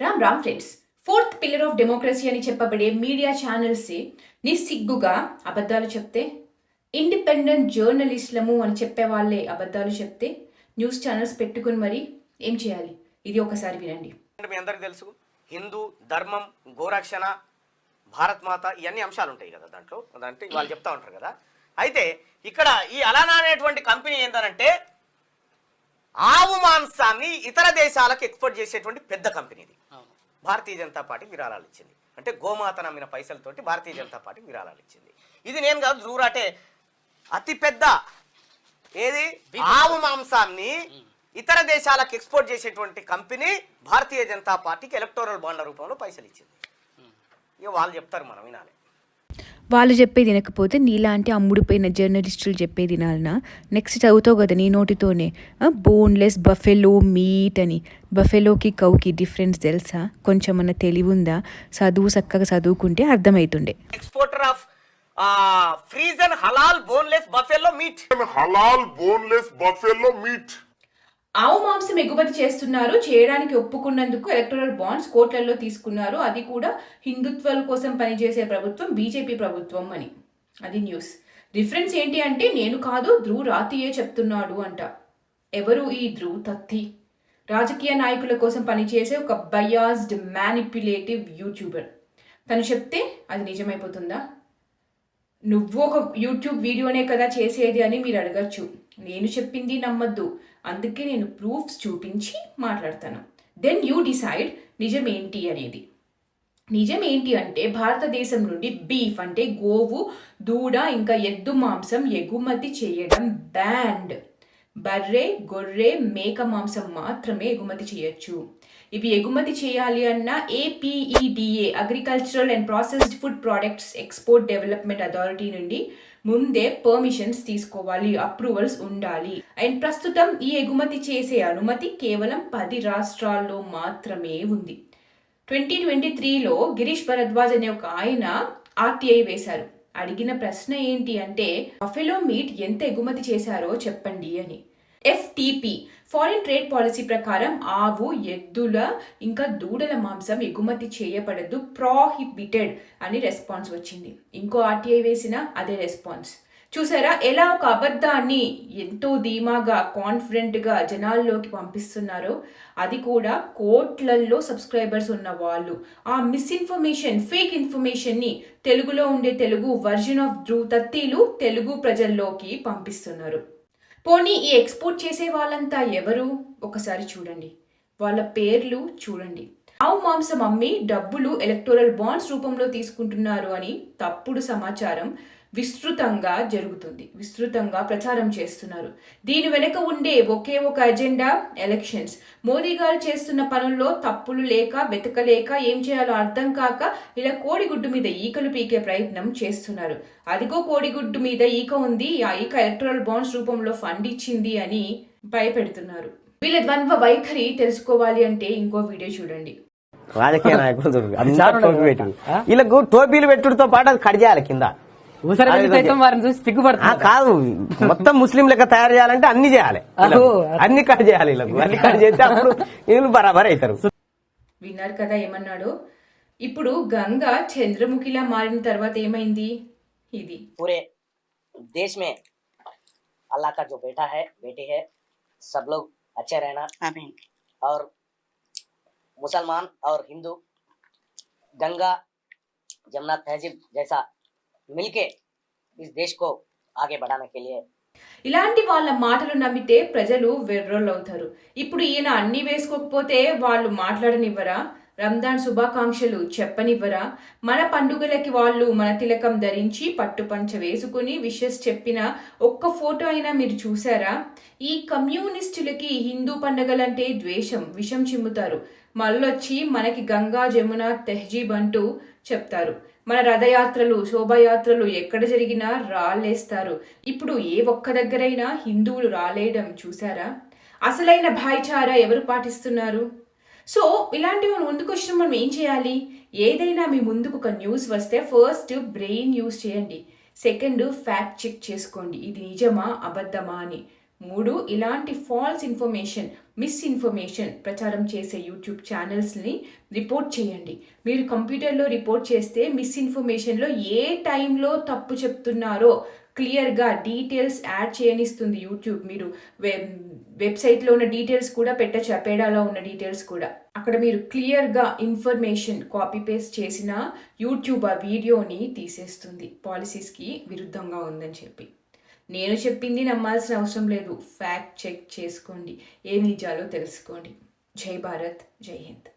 Ram Ram friends fourth pillar of democracy అని చెప్పబడే media ఛానల్సే నిస్సిగ్గుగా అబద్ధాలు చెప్తే ఇండిపెండెంట్ జర్నలిస్టులము అని చెప్పే వాళ్ళే అబద్ధాలు చెప్తే న్యూస్ ఛానల్స్ పెట్టుకుని మరి ఏం చేయాలి? ఇది ఒకసారి వినండి. మీ అందరికి తెలుసు హిందూ ధర్మం గోరక్షణ భారత్ మాత ఇవన్నీ అంశాలు ఉంటాయి కదా దాంట్లో. అంటే వాళ్ళు చెప్తా ఉంటారు కదా. అయితే ఇక్కడ ఈ అలానా అనేటువంటి కంపెనీ ఏంటంటే ఆవు మాంసాన్ని ఇతర దేశాలకు ఎక్స్పోర్ట్ చేసేటువంటి పెద్ద కంపెనీ ఇది భారతీయ జనతా పార్టీ విరాళాలు ఇచ్చింది. అంటే గోమాత నమ్మిన పైసలతోటి భారతీయ జనతా పార్టీ విరాళాలు ఇచ్చింది. ఇది నేను కాదు దూరాటే అతిపెద్ద ఏది? ఆవు మాంసాన్ని ఇతర దేశాలకు ఎక్స్పోర్ట్ చేసేటువంటి కంపెనీ భారతీయ జనతా పార్టీకి ఎలక్టోరల్ బాండ్ల రూపంలో పైసలు ఇచ్చింది ఇక వాళ్ళు చెప్తారు మనం వినాలి. వాళ్ళు చెప్పేది వినకపోతే నీలాంటి అమ్ముడిపోయిన జర్నలిస్టులు చెప్పేది వినాలనా నెక్స్ట్ చదువుతావు కదా నీ నోటితోనే. బోన్లెస్ బఫెలో మీట్ అని. బఫెలోకి కౌకి డిఫరెన్స్ తెలుసా? కొంచెం అన్న తెలివి ఉందా చదువు చక్కగా చదువుకుంటే అర్థమవుతుండే exporter of frozen halal boneless buffalo meat halal boneless buffalo meat. ఆవు మాంసం ఎగుమతి చేస్తున్నారు. చేయడానికి ఒప్పుకున్నందుకు ఎలక్టోరల్ బాండ్స్ కోట్లల్లో తీసుకున్నారు. అది కూడా హిందుత్వాల కోసం పనిచేసే ప్రభుత్వం బీజేపీ ప్రభుత్వం అని. అది న్యూస్ డిఫరెన్స్ ఏంటి అంటే నేను కాదు ధ్రువ్ రాతియే చెప్తున్నాడు అంట. ఎవరు ఈ ధ్రువ్? తత్తి. రాజకీయ నాయకుల కోసం పనిచేసే ఒక బయాస్డ్ మ్యానిపులేటివ్ యూట్యూబర్ తను చెప్తే అది నిజమైపోతుందా? నువ్వు ఒక యూట్యూబ్ వీడియోనే కదా చేసేది అని మీరు అడగచ్చు. నేను చెప్పింది నమ్మద్దు. అందుకే నేను ప్రూఫ్స్ చూపించి మాట్లాడతాను. దెన్ యూ డిసైడ్ నిజం ఏంటి అనేది. నిజం ఏంటి అంటే భారతదేశం నుండి బీఫ్ అంటే గోవు దూడ ఇంకా ఎద్దు మాంసం ఎగుమతి చేయడం బ్యాండ్ బర్రె గొర్రె మేక మాంసం మాత్రమే ఎగుమతి చేయొచ్చు. ఇవి ఎగుమతి చేయాలి అన్న APEDA agricultural and processed food products export development authority నుండి ముందే పర్మిషన్స్ తీసుకోవాలి అప్రూవల్స్ ఉండాలి. అండ్ ప్రస్తుతం ఈ ఎగుమతి చేసే అనుమతి కేవలం పది రాష్ట్రాల్లో మాత్రమే ఉంది. ట్వంటీ ట్వంటీ త్రీలో గిరీష్ భరద్వాజ్ అనే ఒక ఆయన ఆర్టీఐ వేశారు. అడిగిన ప్రశ్న ఏంటి అంటే బఫెలో మీట్ ఎంత ఎగుమతి చేశారో చెప్పండి అని. ఎఫ్టిపి ఫారిన్ ట్రేడ్ పాలసీ ప్రకారం ఆవు ఎద్దుల ఇంకా దూడల మాంసం ఎగుమతి చేయబడదు ప్రాహిబిటెడ్ అని రెస్పాన్స్ వచ్చింది. ఇంకో ఆర్టీఐ వేసిన అదే రెస్పాన్స్. చూసారా? ఎలా ఒక అబద్ధాన్ని ఎంతో ధీమాగా కాన్ఫిడెంట్గా జనాల్లోకి పంపిస్తున్నారో అది కూడా కోట్లల్లో సబ్స్క్రైబర్స్ ఉన్న వాళ్ళు. ఆ మిస్ఇన్ఫర్మేషన్ ఫేక్ ఇన్ఫర్మేషన్ని తెలుగులో ఉండే తెలుగు వర్జన్ ఆఫ్ ధ్రువ్ తత్తీలు తెలుగు ప్రజల్లోకి పంపిస్తున్నారు. పోనీ ఈ ఎక్స్పోర్ట్ చేసే వాళ్ళంతా ఎవరు? ఒకసారి చూడండి. వాళ్ళ పేర్లు చూడండి. ఆవు మాంసం అమ్మి డబ్బులు ఎలక్టోరల్ బాండ్స్ రూపంలో తీసుకుంటున్నారు అని తప్పుడు సమాచారం విస్తృతంగా జరుగుతుంది. విస్తృతంగా ప్రచారం చేస్తున్నారు. దీని వెనుక ఉండే ఒకే ఒక అజెండా ఎలక్షన్స్ మోదీ గారు చేస్తున్న పనుల్లో తప్పులు లేక వెతకలేక ఏం చేయాలో అర్థం కాక ఇలా కోడిగుడ్డు మీద ఈకలు పీకే ప్రయత్నం చేస్తున్నారు. అదిగో కోడిగుడ్డు మీద ఈక ఉంది ఆ ఈక ఎలక్ట్రల్ బాండ్స్ రూపంలో ఫండ్ ఇచ్చింది అని భయపెడుతున్నారు. వీళ్ళ ద్వంద్వ వైఖరి తెలుసుకోవాలి అంటే ఇంకో వీడియో చూడండి. రాజకీయ నాయకులు దొరుకు అంతా టోపీ పెట్టి వీళ్ళకు టోపీలు పెట్టుడితో పాటు అది కట్ చేయాలి కింద ఊసరి అది సైతం వారిని చూసి ఆ, సిగ్గుపడుతున్నారు కాదు మొత్తం ముస్లిం లెక్క తయారు చేయాలంటే అన్ని చేయాలి వీళ్ళకు. అహో. అన్ని కట్ చేయాలి వీళ్ళకు అన్ని కట్ చేస్తే అప్పుడు వీళ్ళు బరాబర్ అవుతారు విన్నారు కదా ఏమన్నాడు ఇప్పుడు గంగ చంద్రముఖిలా మారిన తర్వాత ఏమైంది ఇది पूरे देश में अल्लाह का जो बेटा है बेटी है सब लोग अच्छे रहना आमीन और मुसलमान और हिंदू गंगा जमुना तहजीब जैसा मिलके इस देश को आगे बढ़ाने के लिए ఇలాంటి వాళ్ళ మాటలు నమ్మితే ప్రజలు వెర్రోళ్ళవుతారు ఇప్పుడు ఈయన అన్ని వేసుకోకపోతే వాళ్ళు మాట్లాడనివ్వరా రంజాన్ శుభాకాంక్షలు చెప్పనివ్వరా? మన పండుగలకి వాళ్ళు మన తిలకం ధరించి పట్టుపంచ వేసుకుని విషెస్ చెప్పిన ఒక్క ఫోటో అయినా మీరు చూసారా ఈ కమ్యూనిస్టులకి హిందూ పండుగలంటే ద్వేషం విషం చిమ్ముతారు. మళ్ళొచ్చి మనకి గంగా జమున తెహజీబ్ అంటూ చెప్తారు. మన రథయాత్రలు శోభాయాత్రలు ఎక్కడ జరిగినా రాళ్ళేస్తారు ఇప్పుడు ఏ ఒక్క దగ్గరైనా హిందువులు రాలేయడం చూసారా అసలైన భాయిచారా ఎవరు పాటిస్తున్నారు? సో ఇలాంటివి మనం ముందుకు వచ్చిన మనం ఏం చేయాలి? ఏదైనా మీ ముందుకు ఒక న్యూస్ వస్తే ఫస్ట్ బ్రెయిన్ యూస్ చేయండి. సెకండ్ ఫ్యాక్ట్ చెక్ చేసుకోండి. ఇది నిజమా? అబద్ధమా అని. మూడు ఇలాంటి ఫాల్స్ ఇన్ఫర్మేషన్ మిస్ఇన్ఫర్మేషన్ ప్రచారం చేసే యూట్యూబ్ ఛానల్స్ని రిపోర్ట్ చేయండి. మీరు కంప్యూటర్లో రిపోర్ట్ చేస్తే మిస్ఇన్ఫర్మేషన్లో ఏ టైంలో తప్పు చెప్తున్నారో క్లియర్గా డీటెయిల్స్ యాడ్ చేయనిస్తుంది యూట్యూబ్. మీరు వెబ్ వెబ్సైట్లో ఉన్న డీటెయిల్స్ కూడా పెట్టచ్చు అపేడాలో ఉన్న డీటెయిల్స్ కూడా. అక్కడ మీరు క్లియర్గా ఇన్ఫర్మేషన్ కాపీ పేస్ట్ చేసిన యూట్యూబ్ ఆ వీడియోని తీసేస్తుంది. పాలసీస్కి విరుద్ధంగా ఉందని చెప్పి. నేను చెప్పింది నమ్మాల్సిన అవసరం లేదు. ఫ్యాక్ట్ చెక్ చేసుకోండి. ఏ నిజాలో తెలుసుకోండి. జై భారత్ జై హింద్.